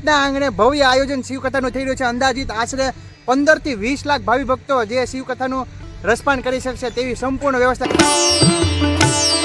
સુરતના આંગણે ભવ્ય આયોજન શિવકથાનું થઈ રહ્યું છે. અંદાજિત આશરે પંદરથી વીસ લાખ ભાવિ ભક્તો જે શિવકથાનું રસપાન કરી શકશે તેવી સંપૂર્ણ વ્યવસ્થા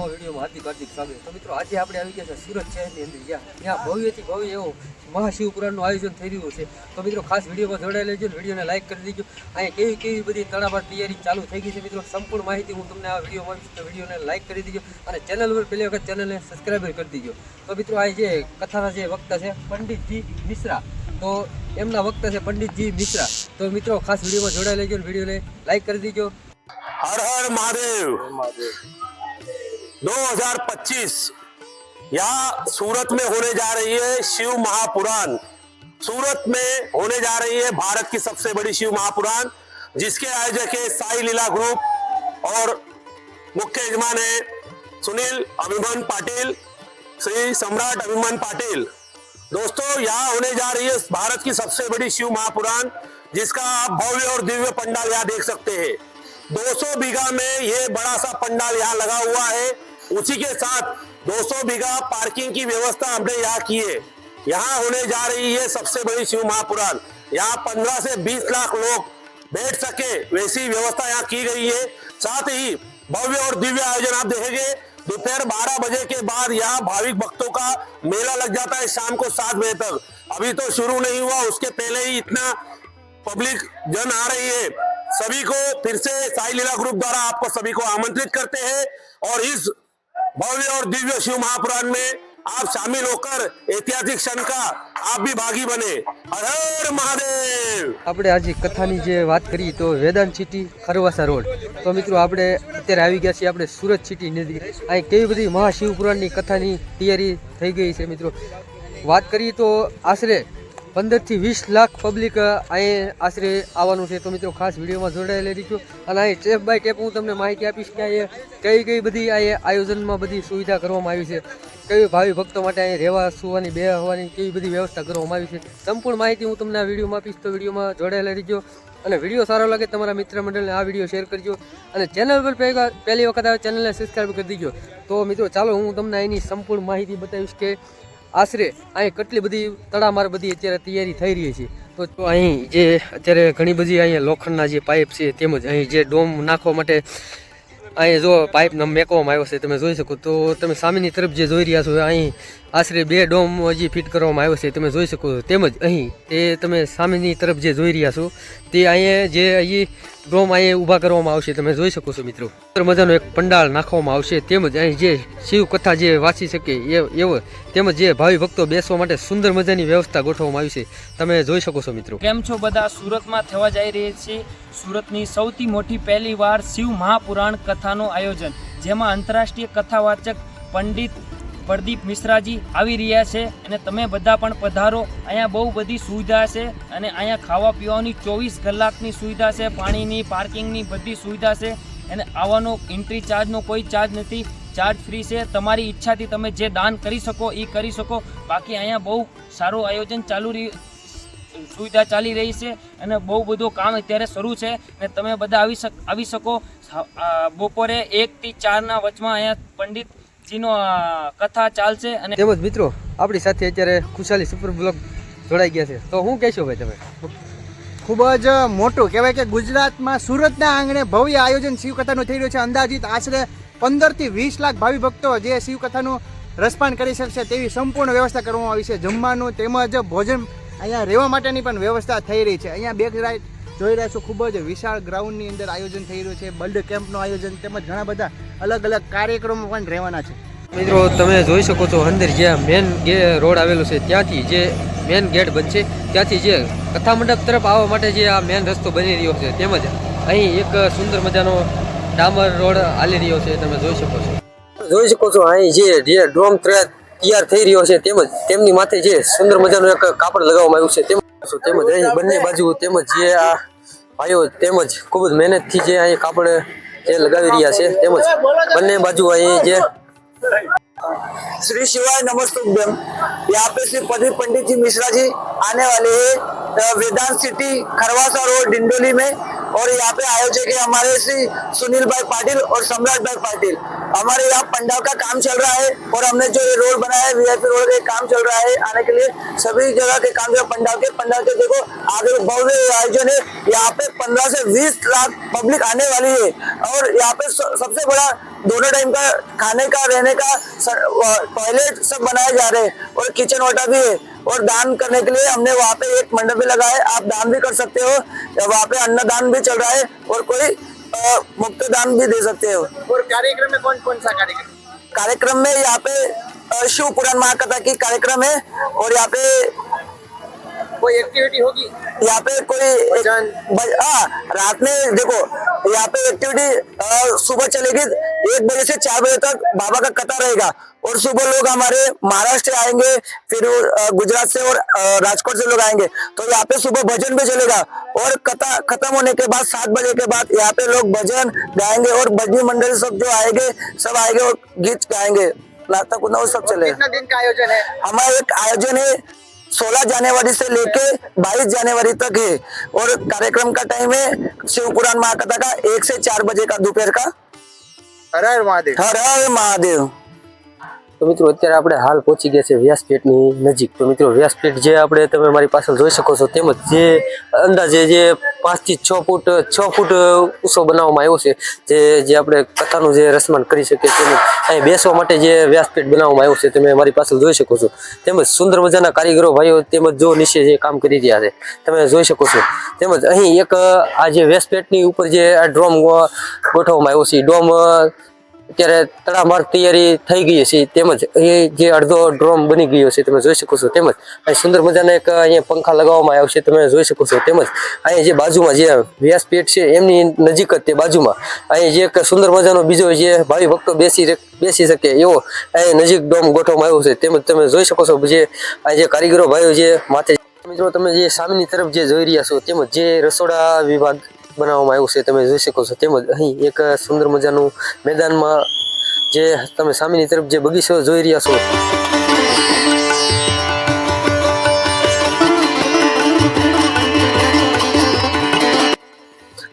નવો વિડીયોમાં હાર્દિક હાર્દિક સ્વાગત. તો મિત્રો આજે આપણે આવી ગયા છે સુરત શહેરની અંદર. જ્યાં ત્યાં ભવ્યથી ભવ્ય એવો મહાશિવપુરાણનું આયોજન થઈ રહ્યું છે. તો મિત્રો ખાસ વિડીયોમાં જોડાઈ વીડિયો ને લાઇક કરી દેજો. અહીંયા કેવી કેવી બધી તણાભાર તૈયારી ચાલુ થઈ ગઈ છે મિત્રો સંપૂર્ણ માહિતી હું તમને આ વીડિયો મળીશ તો વિડીયોને લાઇક કરી દેજો અને ચેનલ પર પહેલી વખત ચેનલને સબસ્ક્રાઈબર કરી દેજો. તો મિત્રો આ જે કથાના જે વક્તા છે પંડિતજી મિશ્રા. તો એમના વક્તા છે પંડિતજી મિશ્રા. તો મિત્રો ખાસ વિડીયોમાં જોડાઈ વીડિયો ને લાઇક કરી દેજો. હર હર મહાદેવ. 2025 यहाँ सूरत में होने जा रही है शिव महापुराण। सूरत में होने जा रही है भारत की सबसे बड़ी शिव महापुराण, जिसके आयोजक है साई लीला ग्रुप और मुख्य यजमान है सुनील अभिमन पाटिल, श्री सम्राट अभिमन पाटिल। दोस्तों, यहाँ होने जा रही है भारत की सबसे बड़ी शिव महापुराण, जिसका आप भव्य और दिव्य पंडाल यहाँ देख सकते हैं। 200 बीघा में ये बड़ा सा पंडाल यहाँ लगा हुआ है। उसी के साथ 200 बीघा पार्किंग की व्यवस्था हमने यहाँ की है। यहाँ होने जा रही है सबसे बड़ी शिव महापुराण। यहाँ 15 से 20 लाख लोग बैठ सके, वैसी व्यवस्था यहाँ की गई है। साथ ही भव्य और दिव्य आयोजन आप देखेंगे, दोपहर 12 बजे के बाद यहाँ भाविक भक्तों का मेला लग जाता है शाम को सात बजे तक। अभी तो शुरू नहीं हुआ, उसके पहले ही इतना पब्लिक जन आ रही है। सभी को फिर से साई लीला ग्रुप द्वारा आपको सभी को आमंत्रित करते हैं और इस भव्य और दिव्य शिव महापुराण में आप शामिल होकर ऐतिहासिक क्षण का आप भी भागी बने हर हर महादेव આપણે આજે કથાની જે વાત કરીએ તો વેદાંત સિટી ખરવાસા રોડ તો મિત્રો આપણે અત્યારે આવી ગયા છીએ આપણે સુરત સિટી નજીક અહીં કેવી બધી મહાશિવપુરાણની કથાની તૈયારી થઈ ગઈ છે મિત્રો વાત કરીએ તો આશરે પંદરથી વીસ લાખ પબ્લિક અહીં આશરે આવવાનું છે. તો મિત્રો, ખાસ વિડીયોમાં જોડાયેલી રહીજો અને અહીં સ્ટેપ બાય સ્ટેપ હું તમને માહિતી આપીશ કે અહીં કઈ કઈ બધી અહીં આયોજનમાં બધી સુવિધા કરવામાં આવી છે. કઈ ભાવિ ભક્તો માટે અહીં રહેવા સુવાની બે હોવાની કેવી બધી વ્યવસ્થા કરવામાં આવી છે. સંપૂર્ણ માહિતી હું તમને આ વિડીયોમાં આપીશ. તો વિડીયોમાં જોડાયેલા રહીજો અને વીડિયો સારો લાગે તમારા મિત્ર મંડળને આ વીડિયો શેર કરજો. અને ચેનલ પર પહેલી વખત આવે ચેનલને સબસ્ક્રાઈબ કરી દીજો. તો મિત્રો, ચાલો હું તમને એની સંપૂર્ણ માહિતી બતાવીશ કે આશરે અહીં કેટલી બધી તડામાર બધી અત્યારે તૈયારી થઈ રહી છે. તો અહીં જે અત્યારે ઘણી બધી અહીંયા લોખંડના જે પાઇપ છે તેમજ અહીં જે ડોમ નાખવા માટે અહીં જો પાઇપ મેકવામાં આવ્યો છે, તમે જોઈ શકો. તો તમે સામેની તરફ જે જોઈ રહ્યા છો, અહીં આશરે બે ડોમ હજી ફિટ કરવામાં આવ્યો છે, તમે જોઈ શકો છો. તેમજ અહીં તે તમે સામેની તરફ જે જોઈ રહ્યા છો, તે અહીંયા જે અહીં ડોમ અહીંયા ઊભા કરવામાં આવશે, તમે જોઈ શકો છો મિત્રો. મજાનો એક પંડાળ નાખવામાં આવશે, તેમજ અહીં જે શિવ કથા જે વાંચી શકે એ એવો, તેમજ જે ભાવિ ભક્તો બેસવા માટે સુંદર મજાની વ્યવસ્થા ગોઠવવામાં આવી છે, તમે જોઈ શકો છો મિત્રો. કેમ છો બધા? સુરતમાં થવા જઈ રહી છે સુરતની સૌથી મોટી પહેલી વાર શિવ મહાપુરાણ કથાનું આયોજન, જેમાં આંતરરાષ્ટ્રીય કથાવાચક પંડિત પ્રદીપ મિશ્રાજી આવી રહ્યા છે અને તમે બધા પણ પધારો. અહીંયા બહુ બધી સુવિધા છે અને અહીંયા ખાવા પીવાની ચોવીસ કલાકની સુવિધા છે, પાણીની, પાર્કિંગની બધી સુવિધા છે અને આવવાનો એન્ટ્રી ચાર્જનો કોઈ ચાર્જ નથી. ચાર્જ ફ્રી છે. તમારી ઈચ્છાથી તમે જે દાન કરી શકો એ કરી શકો. બાકી અહીંયા બહુ સારું આયોજન ચાલુ સુવિધા ચાલી રહી છે અને બહુ બધું કામ અત્યારે શરૂ છે અને તમે બધા આવી આવી શકો. બપોરે એકથી ચારના વચમાં અહીંયા પંડિતજીનો આ, કથા ચાલશે અને તેમજ મિત્રો આપણી સાથે અત્યારે ખુશાલી સુપર બ્લોક જોડાઈ ગયા છે. તો હું કહેશો ભાઈ તમે? ખૂબ જ મોટું કહેવાય કે ગુજરાતમાં સુરતના આંગણે ભવ્ય આયોજન શિવકથાનું થઈ રહ્યું છે. અંદાજિત આશરે પંદરથી વીસ લાખ ભાવિ ભક્તો જે શિવકથાનું રસપાન કરી શકશે તેવી સંપૂર્ણ વ્યવસ્થા કરવામાં આવી છે. જમવાનું તેમજ ભોજન અહીંયા રહેવા માટેની પણ વ્યવસ્થા થઈ રહી છે. અહીંયા બેક રાઈડ જોઈ રહ્યા છો ખૂબ જ વિશાળ ગ્રાઉન્ડની અંદર આયોજન થઈ રહ્યું છે. બલ્ડ કેમ્પનું આયોજન તેમજ ઘણા બધા અલગ અલગ કાર્યક્રમો પણ રહેવાના છે. મિત્રો તમે જોઈ શકો છો અંદર જ્યાં મેન રોડ આવેલો છે ત્યાંથી જે મેન ગેટ બનશે ત્યાંથી જે કથા મંડપ તરફ આવવા માટે જે આ મેન રસ્તો બની રહ્યો છે તેમજ અહીં એક સુંદર મજાનો ડામર રોડ હાલી રહ્યો છે તમે જોઈ શકો છો. જોઈ શકો છો અહીં જે જે ડ્રોમ તૈયાર થઈ રહ્યો છે તેમજ તેમની માથે જે સુંદર મજાનું એક કાપડ લગાવવામાં આવ્યું છે તેમજ તેમજ અહીં બંને બાજુ તેમજ જે આ ભાઈઓ તેમજ ખૂબ જ મહેનતથી જે અહીં કાપડ જે લગાવી રહ્યા છે તેમજ બંને બાજુ અહીં જે श्री शिवाय नमस्तुभ्यम यहाँ पे श्री प्रदीप पंडित जी मिश्रा जी आने वाले हैं uh, Vedant city Kharwasa road Dindoli में और यहाँ पे आयोजक है हमारे श्री सुनील भाई पाटिल और सम्राट भाई पाटिल हमारे यहाँ पंडाल का काम चल रहा है और हमने जो ये रोड बनाया है वीआईपी रोड का काम चल रहा है आने के लिए। सभी जगह के काम जो पंडाल के पंडाल के देखो, आगे भव्य आयोजन है। यहाँ पे पंद्रह से बीस लाख पब्लिक आने वाली है। और यहाँ पे सबसे बड़ा दोनों टाइम का खाने का, रहने का टॉयलेट सब बनाए जा रहे हैं। और किचन वाटर भी है। और दान करने के लिए हमने वहाँ पे एक मंडप भी लगाया आप दान भी कर सकते हो। वहाँ पे अन्नदान भी चल रहा है। और कोई मुफ़्त दान भी दे सकते हो। और कार्यक्रम में कौन कौन सा कार्यक्रम? कार्यक्रम में यहाँ पे शिव पुराण महाकथा की कार्यक्रम है और यहाँ पे कोई एक्टिविटी होगी? यहाँ पे कोई हाँ रात में देखो यहाँ पे एक्टिविटी सुबह चलेगी एक बजे से चार बजे तक बाबा का कथा रहेगा। और सुबह लोग हमारे महाराष्ट्र से आएँगे फिर गुजरात से और राजकोट से लोग आएँगे। तो यहाँ पे सुबह भजन भी चलेगा। और कथा खत्म होने के बाद सात बजे के बाद यहाँ पे लोग भजन गाएँगे और भजनी मंडल सब जो आएँगे सब आएँगे और गीत गाएँगे। नाटक कुछ सब चलेगा दिन का आयोजन है? हमारा एक आयोजन है 16 जनवरी से लेके 22 जनवरी तक है। और कार्यक्रम का टाइम है शिव पुराण महाकथा का एक से चार बजे का दोपहर का। હર હર મહાદેવ. હર મહાદેવ. તો મિત્રો અત્યારે આપણે હાલ પહોંચી ગયા છે વ્યાસપેટની નજીક. તો મિત્રો વ્યાસપીઠ જે આપણે તમે મારી પાસે જોઈ શકો છો તેમજ જે અંદાજે જે પાંચથી છ ફૂટ છ ફૂટ ઊંચો બનાવવામાં આવ્યો છે. જે જે આપણે કથાનું જે રસમાન કરી શકીએ તેમજ અહીં બેસવા માટે જે વ્યાસપીઠ બનાવવામાં આવ્યો છે તમે મારી પાસે જોઈ શકો છો. તેમજ સુંદર મજાના કારીગરો, ભાઈઓ તેમજ જો નીચે જે કામ કરી રહ્યા છે, તમે જોઈ શકો છો. તેમજ અહીં એક આ જે વ્યાસપીઠની ઉપર જે આ ડ્રોમ ગોઠવવામાં આવ્યો છે ડોમ અત્યારે તડામાર તૈયારી થઈ ગઈ છે, તેમજ એ જે અડધો ડ્રોમ બની ગયો છે, તમે જોઈ શકો છો, તેમજ અહીં સુંદર મજાના એક અહીંયા પંખા લગાવવામાં આવ્યો છે, તમે જોઈ શકો છો, તેમજ અહીં જે બાજુમાં જે વ્યાસપીઠ છે, એમની નજીક જ તે બાજુમાં અહીં જે એક સુંદર મજાનો બીજો જે ભાવિ ભક્તો બેસી બેસી શકે એવો અહીં નજીક ડોમ ગોઠવવામાં આવ્યો છે, તેમજ તમે જોઈ શકો છો, જે અહીં જે કારીગરો ભાઈઓ જે માથે મિત્રો, તમે જે સામેની તરફ જે જોઈ રહ્યા છો, તેમજ જે રસોડા વિભાગ બનાવવામાં આવ્યું છે, તમે જોઈ શકો છો. તેમજ અહીં એક સુંદર મજાનું મેદાનમાં જે તમે સામેની તરફ જે બગીચો જોઈ રહ્યા છો.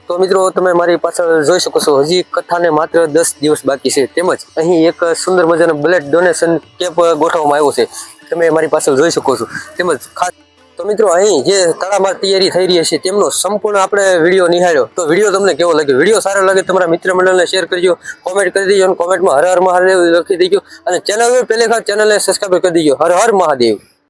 તો મિત્રો, તમે મારી પાછળ જોઈ શકો છો, હજી કથાને માત્ર દસ દિવસ બાકી છે. તેમજ અહીં એક સુંદર મજાનો બ્લડ ડોનેશન કેમ્પ ગોઠવવામાં આવ્યો છે. તમે મારી પાછળ જોઈ શકો છો. તેમજ ખાસ તો મિત્રો અહીં જે તળામાર તૈયારી થઈ રહી છે તેમનો સંપૂર્ણ આપણે વીડિયો નિહાળ્યો. તો વીડિયો તમને કેવો લાગ્યો? વીડિયો સારો લાગે તમારા મિત્ર મંડળને શેર કરજો કોમેન્ટ કરી દેજો અને કોમેન્ટમાં હર હર મહાદેવ લખી દેજો. અને ચેનલ પહેલી વખત ચેનલને સબસ્ક્રાઈબ કરી દેજો. હર હર મહાદેવ.